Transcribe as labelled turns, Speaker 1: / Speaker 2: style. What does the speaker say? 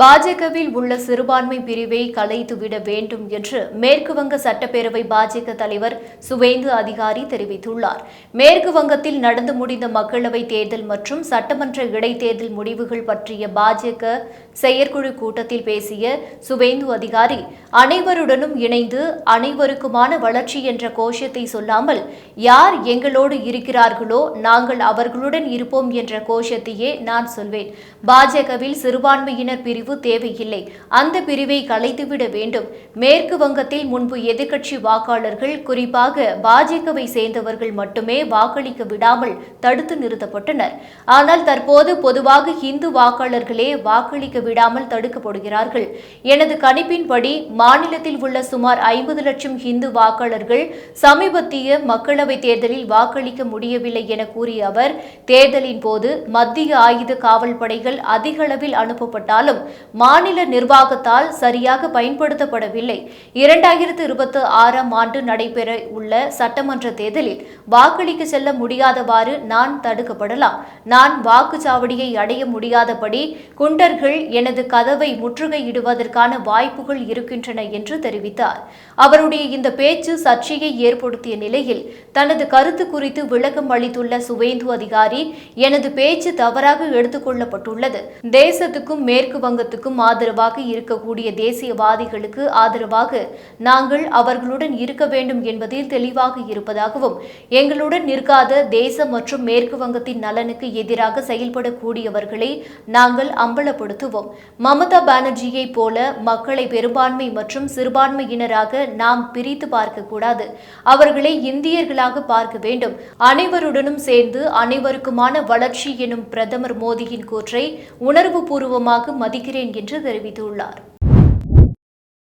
Speaker 1: பாஜகவில் உள்ள சிறுபான்மை பிரிவை கலைத்துவிட வேண்டும் என்று மேற்கு வங்க சட்டப்பேரவை பாஜக தலைவர் சுவேந்து அதிகாரி தெரிவித்துள்ளார். மேற்கு வங்கத்தில் நடந்து முடிந்த மக்களவைத் தேர்தல் மற்றும் சட்டமன்ற இடைத்தேர்தல் முடிவுகள் பற்றிய பாஜக செயற்குழு கூட்டத்தில் பேசிய சுவேந்து அதிகாரி அனைவருடனும் இணைந்து அனைவருக்குமான வளர்ச்சி என்ற கோஷத்தை சொல்லாமல் யார் எங்களோடு இருக்கிறார்களோ நாங்கள் அவர்களுடன் இருப்போம் என்ற கோஷத்தையே நான் சொல்வேன். பாஜகவில் சிறுபான்மையினர் பிரிவு தேவையில்லை. அந்த பிரிவை கலைத்துவிட வேண்டும். மேற்கு வங்கத்தில் முன்பு எதிர்க்கட்சி வாக்காளர்கள் குறிப்பாக பாஜகவை சேர்ந்தவர்கள் மட்டுமே வாக்களிக்க விடாமல் தடுத்து நிறுத்தப்பட்டனர். ஆனால் தற்போது பொதுவாக இந்து வாக்காளர்களே வாக்களிக்க விடாமல் தடுக்கப்படுகிறார்கள். எனது கணிப்பின்படி மாநிலத்தில் உள்ள சுமார் ஐம்பது லட்சம் இந்து வாக்காளர்கள் சமீபத்திய மக்களவைத் தேர்தலில் வாக்களிக்க முடியவில்லை என கூறிய அவர் தேர்தலின் போது மத்திய ஆயுத காவல் படைகள் அதிக அளவில் அனுப்பப்பட்டாலும் மாநில நிர்வாகத்தால் சரியாக பயன்படுத்தப்படவில்லை. இரண்டாயிரத்து இருபத்தி ஆறாம் ஆண்டு நடைபெற உள்ள சட்டமன்ற தேர்தலில் வாக்களிக்க செல்ல முடியாதவாறு நான் தடுக்கப்படலாம். நான் வாக்குச்சாவடியை அடைய முடியாதபடி குண்டர்கள் எனது கதவை முற்றுகையிடுவதற்கான வாய்ப்புகள் இருக்கின்றன என்று தெரிவித்தார். அவருடைய இந்த பேச்சு சர்ச்சையை ஏற்படுத்திய நிலையில் தனது கருத்து குறித்து விளக்கம் அளித்துள்ள சுவேந்து அதிகாரி எனது பேச்சு தவறாக எடுத்துக்கொள்ளப்பட்டுள்ளது தேசத்துக்கும் மேற்கு வங்க சமூகத்துக்கும் ஆதரவாக இருக்கக்கூடிய தேசியவாதிகளுக்கு ஆதரவாக நாங்கள் அவர்களுடன் இருக்க வேண்டும் என்பதில் தெளிவாக இருப்பதாகவும் எங்களுடன் நிற்காத தேசம் மற்றும் மேற்கு வங்கத்தின் நலனுக்கு எதிராக செயல்படக்கூடியவர்களை நாங்கள் அம்பலப்படுத்துவோம். மமதா பானர்ஜியை போல மக்களை பெரும்பான்மை மற்றும் சிறுபான்மையினராக நாம் பிரித்து பார்க்கக்கூடாது. அவர்களை இந்தியர்களாக பார்க்க வேண்டும். அனைவருடனும் சேர்ந்து அனைவருக்குமான வளர்ச்சி எனும் பிரதமர் மோடியின் கூற்றை உணர்வுபூர்வமாக வருகிறேன் என்று தெரிவித்துள்ளார்.